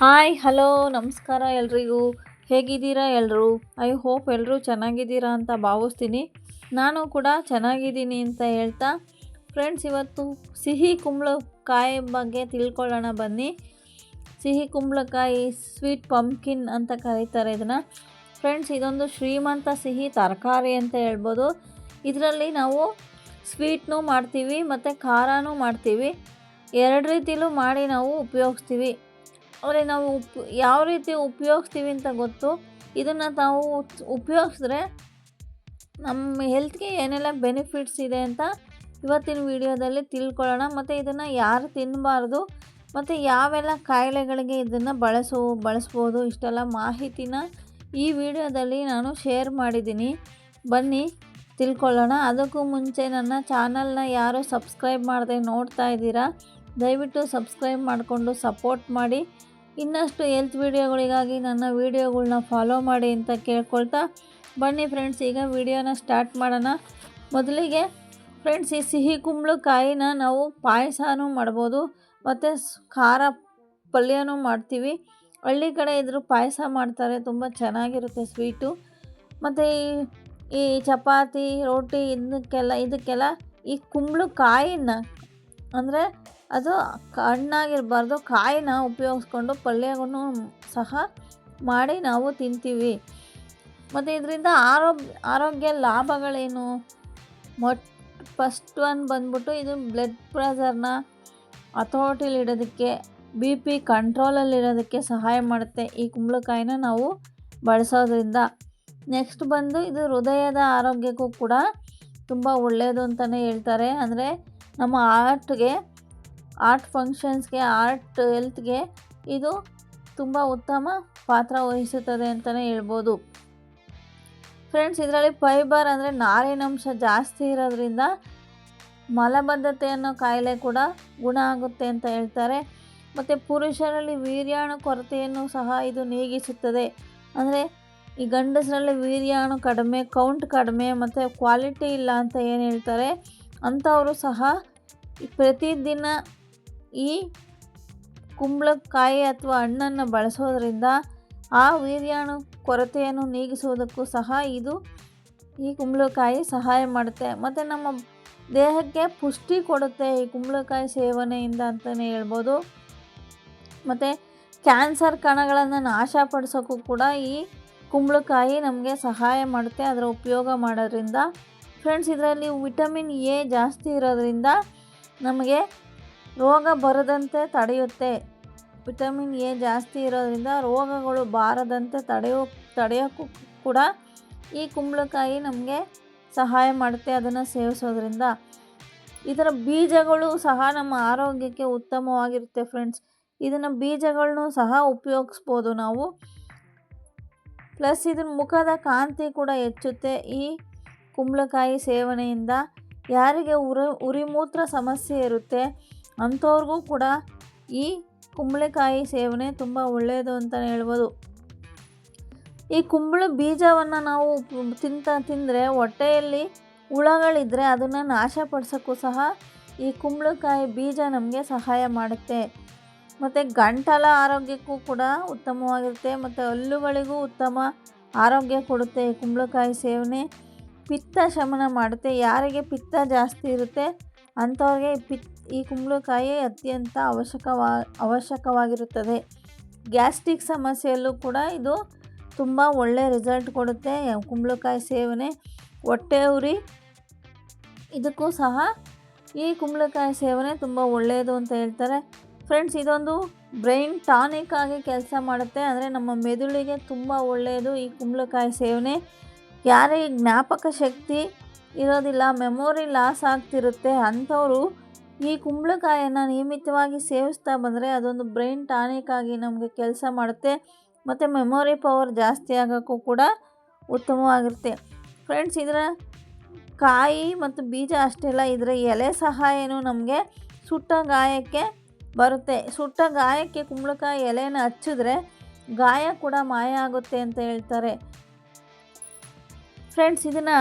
Hi, hello, ನಮಸ್ಕಾರ ಎಲ್ರಿಗೂ. ಹೇಗಿದ್ದೀರಾ ಎಲ್ಲರೂ ಐ ಹೋಪ್ ಎಲ್ಲರೂ ಚೆನ್ನಾಗಿದ್ದೀರಾ ಅಂತ ಭಾವಿಸ್ತೀನಿ. ನಾನು ಕೂಡ ಚೆನ್ನಾಗಿದ್ದೀನಿ ಅಂತ ಹೇಳ್ತಾ, ಫ್ರೆಂಡ್ಸ್, ಇವತ್ತು ಸಿಹಿ ಕುಂಬಳಕಾಯಿ ಬಗ್ಗೆ ತಿಳ್ಕೊಳ್ಳೋಣ ಬನ್ನಿ. ಸಿಹಿ ಕುಂಬಳಕಾಯಿ ಸ್ವೀಟ್ ಪಂಪ್ಕಿನ್ ಅಂತ ಕರೀತಾರೆ ಇದನ್ನು. ಫ್ರೆಂಡ್ಸ್, ಇದೊಂದು ಶ್ರೀಮಂತ ಸಿಹಿ ತರಕಾರಿ ಅಂತ ಹೇಳ್ಬೋದು. ಇದರಲ್ಲಿ ನಾವು ಸ್ವೀಟ್ನೂ ಮಾಡ್ತೀವಿ, ಮತ್ತು ಖಾರನೂ ಮಾಡ್ತೀವಿ. ಎರಡು ರೀತಿಲೂ ಮಾಡಿ ನಾವು ಉಪಯೋಗಿಸ್ತೀವಿ. ಆದರೆ ನಾವು ಉಪ್, ಯಾವ ರೀತಿ ಉಪಯೋಗಿಸ್ತೀವಿ ಅಂತ ಗೊತ್ತು. ಇದನ್ನು ನಾವು ಉಪಯೋಗಿಸಿದ್ರೆ ನಮ್ಮ ಹೆಲ್ತ್ಗೆ ಏನೆಲ್ಲ ಬೆನಿಫಿಟ್ಸ್ ಇದೆ ಅಂತ ಇವತ್ತಿನ ವಿಡಿಯೋದಲ್ಲಿ ತಿಳ್ಕೊಳ್ಳೋಣ. ಮತ್ತು ಇದನ್ನು ಯಾರು ತಿನ್ನಬಾರ್ದು ಮತ್ತು ಯಾವೆಲ್ಲ ಕಾಯಿಲೆಗಳಿಗೆ ಇದನ್ನು ಬಳಸೋ, ಬಳಸ್ಬೋದು, ಇಷ್ಟೆಲ್ಲ ಮಾಹಿತಿನ ಈ ವಿಡಿಯೋದಲ್ಲಿ ನಾನು ಶೇರ್ ಮಾಡಿದ್ದೀನಿ. ಬನ್ನಿ, ತಿಳ್ಕೊಳ್ಳೋಣ. ಅದಕ್ಕೂ ಮುಂಚೆ ನನ್ನ ಚಾನಲ್ನ ಯಾರು ಸಬ್ಸ್ಕ್ರೈಬ್ ಮಾಡದೆ ನೋಡ್ತಾ ಇದ್ದೀರಾ, ದಯವಿಟ್ಟು ಸಬ್ಸ್ಕ್ರೈಬ್ ಮಾಡಿಕೊಂಡು ಸಪೋರ್ಟ್ ಮಾಡಿ. ಇನ್ನಷ್ಟು ಹೆಲ್ತ್ ವೀಡಿಯೋಗಳಿಗಾಗಿ ನನ್ನ ವೀಡಿಯೋಗಳ್ನ ಫಾಲೋ ಮಾಡಿ ಅಂತ ಕೇಳ್ಕೊಳ್ತಾ ಬನ್ನಿ ಫ್ರೆಂಡ್ಸ್ ಈಗ ವಿಡಿಯೋನ ಸ್ಟಾರ್ಟ್ ಮಾಡೋಣ. ಮೊದಲಿಗೆ ಫ್ರೆಂಡ್ಸ್ ಈ ಸಿಹಿ ಕುಂಬಳಕಾಯಿನ ನಾವು ಪಾಯಸನೂ ಮಾಡ್ಬೋದು, ಮತ್ತು ಖಾರ ಪಲ್ಯನೂ ಮಾಡ್ತೀವಿ. ಹಳ್ಳಿ ಕಡೆ ಇದ್ದರೂ ಪಾಯಸ ಮಾಡ್ತಾರೆ, ತುಂಬ ಚೆನ್ನಾಗಿರುತ್ತೆ ಸ್ವೀಟು ಮತ್ತು ಈ ಈ ಚಪಾತಿ, ರೋಟಿ, ಇದಕ್ಕೆಲ್ಲ ಇದಕ್ಕೆಲ್ಲ ಈ ಕುಂಬಳಕಾಯಿನ ಅಂದರೆ ಅದು ಹಣ್ಣಾಗಿರಬಾರ್ದು ಕಾಯಿನ ಉಪಯೋಗಿಸ್ಕೊಂಡು ಪಲ್ಯವನ್ನು ಸಹ ಮಾಡಿ ನಾವು ತಿಂತೀವಿ. ಮತ್ತು ಇದರಿಂದ ಆರೋಗ್ಯ ಆರೋಗ್ಯ ಲಾಭಗಳೇನು? ಮೊಟ್, ಫಸ್ಟ್ ಒನ್ ಬಂದ್ಬಿಟ್ಟು ಇದು ಬ್ಲಡ್ ಪ್ರೆಷರ್ನ ಹತೋಟಿಲಿಡೋದಕ್ಕೆ ಬಿ ಪಿ ಕಂಟ್ರೋಲಲ್ಲಿರೋದಕ್ಕೆ ಸಹಾಯ ಮಾಡುತ್ತೆ ಈ ಕುಂಬಳಕಾಯಿನ ನಾವು ಬಳಸೋದ್ರಿಂದ. ನೆಕ್ಸ್ಟ್ ಬಂದು ಇದು ಹೃದಯದ ಆರೋಗ್ಯಕ್ಕೂ ಕೂಡ ತುಂಬ ಒಳ್ಳೆಯದು ಅಂತಲೇ ಹೇಳ್ತಾರೆ. ಅಂದರೆ ನಮ್ಮ ಹಾರ್ಟ್ಗೆ ಆರ್ಟ್ ಫಂಕ್ಷನ್ಸ್ಗೆ, ಆರ್ಟ್ ಹೆಲ್ತ್ಗೆ ಇದು ತುಂಬ ಉತ್ತಮ ಪಾತ್ರ ವಹಿಸುತ್ತದೆ ಅಂತಲೇ ಹೇಳ್ಬೋದು. ಫ್ರೆಂಡ್ಸ್, ಇದರಲ್ಲಿ ಫೈಬರ್ ಅಂದರೆ ನಾರಿನಂಶ ಜಾಸ್ತಿ ಇರೋದ್ರಿಂದ ಮಲಬದ್ಧತೆ ಅನ್ನೋ ಕಾಯಿಲೆ ಕೂಡ ಗುಣ ಆಗುತ್ತೆ ಅಂತ ಹೇಳ್ತಾರೆ. ಮತ್ತು ಪುರುಷರಲ್ಲಿ ವೀರ್ಯಾಣು ಕೊರತೆಯನ್ನು ಸಹ ಇದು ನೀಗಿಸುತ್ತದೆ. ಅಂದರೆ ಈ ಗಂಡಸರಲ್ಲಿ ವೀರ್ಯಾಣು ಕಡಿಮೆ ಕೌಂಟ್ ಕಡಿಮೆ, ಮತ್ತು ಕ್ವಾಲಿಟಿ ಇಲ್ಲ ಅಂತ ಏನು ಹೇಳ್ತಾರೆ, ಅಂಥವರು ಸಹ ಪ್ರತಿದಿನ ಈ ಕುಂಬಳಕಾಯಿ ಅಥವಾ ಹಣ್ಣನ್ನು ಬಳಸೋದ್ರಿಂದ ಆ ವೀರ್ಯಾಣು ಕೊರತೆಯನ್ನು ನೀಗಿಸುವುದಕ್ಕೂ ಸಹ ಇದು ಈ ಕುಂಬಳಕಾಯಿ ಸಹಾಯ ಮಾಡುತ್ತೆ. ಮತ್ತು ನಮ್ಮ ದೇಹಕ್ಕೆ ಪುಷ್ಟಿ ಕೊಡುತ್ತೆ ಈ ಕುಂಬಳಕಾಯಿ ಸೇವನೆಯಿಂದ ಅಂತಲೇ ಹೇಳ್ಬೋದು. ಮತ್ತು ಕ್ಯಾನ್ಸರ್ ಕಣಗಳನ್ನು ನಾಶಪಡಿಸೋಕ್ಕೂ ಕೂಡ ಈ ಕುಂಬಳಕಾಯಿ ನಮಗೆ ಸಹಾಯ ಮಾಡುತ್ತೆ, ಅದರ ಉಪಯೋಗ ಮಾಡೋದ್ರಿಂದ. ಫ್ರೆಂಡ್ಸ್, ಇದರಲ್ಲಿ ವಿಟಮಿನ್ ಎ ಜಾಸ್ತಿ ಇರೋದ್ರಿಂದ ನಮಗೆ ರೋಗ ಬರದಂತೆ ತಡೆಯುತ್ತೆ. ವಿಟಮಿನ್ ಎ ಜಾಸ್ತಿ ಇರೋದ್ರಿಂದ ರೋಗಗಳು ಬಾರದಂತೆ ತಡೆಯೋ ತಡೆಯೋಕ್ಕೂ ಕೂಡ ಈ ಕುಂಬಳಕಾಯಿ ನಮಗೆ ಸಹಾಯ ಮಾಡುತ್ತೆ ಅದನ್ನು ಸೇವಿಸೋದ್ರಿಂದ. ಇದರ ಬೀಜಗಳು ಸಹ ನಮ್ಮ ಆರೋಗ್ಯಕ್ಕೆ ಉತ್ತಮವಾಗಿರುತ್ತೆ ಫ್ರೆಂಡ್ಸ್. ಇದನ್ನು ಬೀಜಗಳನ್ನೂ ಸಹ ಉಪಯೋಗಿಸ್ಬೋದು ನಾವು. ಪ್ಲಸ್ ಇದ್ರ ಮುಖದ ಕಾಂತಿ ಕೂಡ ಹೆಚ್ಚುತ್ತೆ ಈ ಕುಂಬಳಕಾಯಿ ಸೇವನೆಯಿಂದ. ಯಾರಿಗೆ ಉರಿ, ಉರಿಮೂತ್ರ ಸಮಸ್ಯೆ ಇರುತ್ತೆ ಅಂಥವ್ರಿಗೂ ಕೂಡ ಈ ಕುಂಬಳಕಾಯಿ ಸೇವನೆ ತುಂಬ ಒಳ್ಳೆಯದು ಅಂತಲೇ ಹೇಳ್ಬೋದು. ಈ ಕುಂಬಳ ಬೀಜವನ್ನು ನಾವು ತಿಂತ, ತಿಂದರೆ ಹೊಟ್ಟೆಯಲ್ಲಿ ಹುಳಗಳಿದ್ದರೆ ಅದನ್ನು ನಾಶಪಡಿಸೋಕ್ಕೂ ಸಹ ಈ ಕುಂಬಳಕಾಯಿ ಬೀಜ ನಮಗೆ ಸಹಾಯ ಮಾಡುತ್ತೆ. ಮತ್ತು ಗಂಟಲ ಆರೋಗ್ಯಕ್ಕೂ ಕೂಡ ಉತ್ತಮವಾಗಿರುತ್ತೆ. ಮತ್ತು ಹಲ್ಲುಗಳಿಗೂ ಉತ್ತಮ ಆರೋಗ್ಯ ಕೊಡುತ್ತೆ ಈ ಕುಂಬಳಕಾಯಿ ಸೇವನೆ. ಪಿತ್ತ ಶಮನ ಮಾಡುತ್ತೆ. ಯಾರಿಗೆ ಪಿತ್ತ ಜಾಸ್ತಿ ಇರುತ್ತೆ ಅಂಥವ್ರಿಗೆ ಪಿತ್ ಈ ಕುಂಬಳಕಾಯಿ ಅತ್ಯಂತ ಅವಶ್ಯಕವಾ, ಅವಶ್ಯಕವಾಗಿರುತ್ತದೆ. ಗ್ಯಾಸ್ಟ್ರಿಕ್ ಸಮಸ್ಯೆಯಲ್ಲೂ ಕೂಡ ಇದು ತುಂಬ ಒಳ್ಳೆಯ ರಿಸಲ್ಟ್ ಕೊಡುತ್ತೆ. ಕುಂಬಳಕಾಯಿ ಸೇವನೆ ಹೊಟ್ಟೆ ಉರಿ ಇದಕ್ಕೂ ಸಹ ಈ ಕುಂಬಳಕಾಯಿ ಸೇವನೆ ತುಂಬ ಒಳ್ಳೆಯದು ಅಂತ ಹೇಳ್ತಾರೆ. ಫ್ರೆಂಡ್ಸ್, ಇದೊಂದು ಬ್ರೈನ್ ಟಾನಿಕ್ ಆಗಿ ಕೆಲಸ ಮಾಡುತ್ತೆ. ಅಂದರೆ ನಮ್ಮ ಮೆದುಳಿಗೆ ತುಂಬ ಒಳ್ಳೆಯದು ಈ ಕುಂಬಳಕಾಯಿ ಸೇವನೆ. ಯಾರೇ ಜ್ಞಾಪಕ ಶಕ್ತಿ ಇರೋದಿಲ್ಲ. ಮೆಮೊರಿ ಲಾಸ್ ಆಗ್ತಿರುತ್ತೆ. ಅಂಥವರು ಈ ಕುಂಬಳಕಾಯನ್ನು ನಿಯಮಿತವಾಗಿ ಸೇವಿಸ್ತಾ ಬಂದರೆ ಅದೊಂದು ಬ್ರೈನ್ ಟಾನಿಕ್ ಆಗಿ ನಮಗೆ ಕೆಲಸ ಮಾಡುತ್ತೆ. ಮತ್ತು ಮೆಮೊರಿ ಪವರ್ ಜಾಸ್ತಿ ಆಗೋಕ್ಕೂ ಕೂಡ ಉತ್ತಮವಾಗಿರುತ್ತೆ. ಫ್ರೆಂಡ್ಸ್ ಇದರ ಕಾಯಿ ಮತ್ತು ಬೀಜ ಅಷ್ಟೆಲ್ಲ ಇದರ ಎಲೆ ಸಹಾಯನೂ ನಮಗೆ ಸುಟ್ಟ ಗಾಯಕ್ಕೆ ಬರುತ್ತೆ. ಸುಟ್ಟ ಗಾಯಕ್ಕೆ ಕುಂಬಳಕಾಯಿ ಎಲೆನ ಹಚ್ಚಿದ್ರೆ ಗಾಯ ಕೂಡ ಮಾಯ ಆಗುತ್ತೆ ಅಂತ ಹೇಳ್ತಾರೆ. ಫ್ರೆಂಡ್ಸ್ ಇದನ್ನು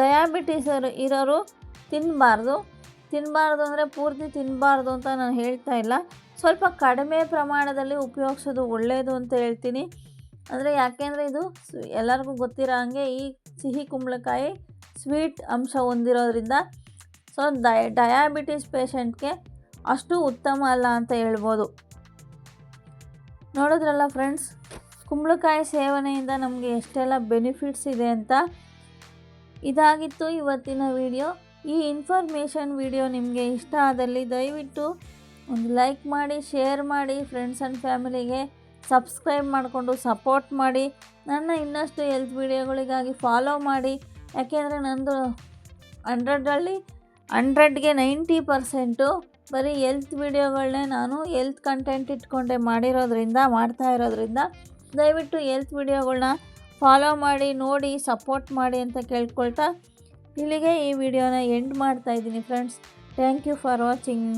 ಡಯಾಬಿಟೀಸ್ ಇರೋರು ತಿನ್ನಬಾರ್ದು ತಿನ್ನಬಾರ್ದು ಅಂದರೆ ಪೂರ್ತಿ ತಿನ್ನಬಾರ್ದು ಅಂತ ನಾನು ಹೇಳ್ತಾ ಇಲ್ಲ. ಸ್ವಲ್ಪ ಕಡಿಮೆ ಪ್ರಮಾಣದಲ್ಲಿ ಉಪಯೋಗಿಸೋದು ಒಳ್ಳೆಯದು ಅಂತ ಹೇಳ್ತೀನಿ. ಅಂದರೆ ಯಾಕೆಂದರೆ ಇದು ಎಲ್ಲರಿಗೂ ಗೊತ್ತಿರೋ ಹಾಗೆ ಈ ಸಿಹಿ ಕುಂಬಳಕಾಯಿ ಸ್ವೀಟ್ ಅಂಶ ಹೊಂದಿರೋದ್ರಿಂದ ಸೊ ಡಯ ಡಯಾಬಿಟೀಸ್ ಪೇಷಂಟ್ಗೆ ಅಷ್ಟು ಉತ್ತಮ ಅಲ್ಲ ಅಂತ ಹೇಳ್ಬೋದು. ನೋಡಿದ್ರಲ್ಲ ಫ್ರೆಂಡ್ಸ್, ಕುಂಬಳಕಾಯಿ ಸೇವನೆಯಿಂದ ನಮಗೆ ಎಷ್ಟೆಲ್ಲ ಬೆನಿಫಿಟ್ಸ್ ಇದೆ ಅಂತ ಇದಾಗಿತ್ತು ಇವತ್ತಿನ ವಿಡಿಯೋ ಈ ಇನ್ಫಾರ್ಮೇಷನ್ ವಿಡಿಯೋ ನಿಮಗೆ ಇಷ್ಟ ಆದಲ್ಲಿ ದಯವಿಟ್ಟು ಒಂದು ಲೈಕ್ ಮಾಡಿ ಶೇರ್ ಮಾಡಿ ಫ್ರೆಂಡ್ಸ್ ಆ್ಯಂಡ್ ಫ್ಯಾಮಿಲಿಗೆ ಸಬ್ಸ್ಕ್ರೈಬ್ ಮಾಡಿಕೊಂಡು ಸಪೋರ್ಟ್ ಮಾಡಿ. ನನ್ನ ಇನ್ನಷ್ಟು ಹೆಲ್ತ್ ವಿಡಿಯೋಗಳಿಗಾಗಿ ಫಾಲೋ ಮಾಡಿ. ಯಾಕೆಂದರೆ ನಂದು ಹಂಡ್ರೆಡಲ್ಲಿ ಹಂಡ್ರೆಡ್ಗೆ ನೈಂಟಿ ಪರ್ಸೆಂಟು ಬರೀ ಹೆಲ್ತ್ ವಿಡಿಯೋಗಳನ್ನೇ ನಾನು ಹೆಲ್ತ್ ಕಂಟೆಂಟ್ ಇಟ್ಕೊಂಡೆ ಮಾಡಿರೋದ್ರಿಂದ, ಮಾಡ್ತಾ ಇರೋದ್ರಿಂದ ದಯವಿಟ್ಟು ಹೆಲ್ತ್ ವಿಡಿಯೋಗಳನ್ನ ಫಾಲೋ ಮಾಡಿ, ನೋಡಿ ಸಪೋರ್ಟ್ ಮಾಡಿ ಅಂತ ಕೇಳ್ಕೊಳ್ತಾ ಇಲ್ಲಿಗೆ ಈ ವಿಡಿಯೋನ ಎಂಡ್ ಮಾಡ್ತಾ ಇದ್ದೀನಿ friends thank you for watching